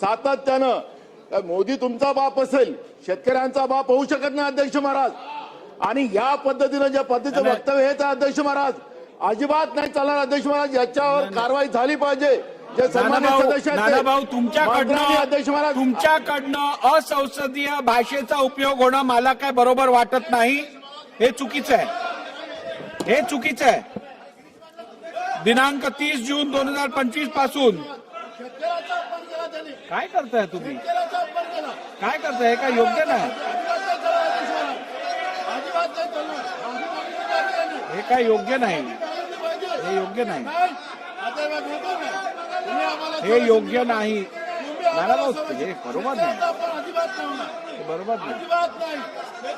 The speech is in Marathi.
सातत्यानं अ, मोदी तुमचा बाप असेल शेतकऱ्यांचा बाप होऊ शकत नाही अध्यक्ष महाराज. आणि या पद्धतीनं ज्या पद्धतीचं. वक्तव्य आहे अध्यक्ष महाराज अजिबात नाही चालणार अध्यक्ष महाराज याच्यावर कारवाई झाली पाहिजे. जे अध्यक्ष तुमच्याकडनं महाराज तुमच्याकडनं असंसदीय भाषेचा उपयोग होणं मला काय बरोबर वाटत नाही हे चुकीचं आहे. हे चुकीचं आहे. दिनांक तीस जून दोन हजार पंचवीसपासून काय करताय तुम्ही? काय करताय? हे काय योग्य नाही? हे काय योग्य नाही. हे योग्य नाही. हे योग्य नाही. हे बरोबर नाही. हे बरोबर नाही.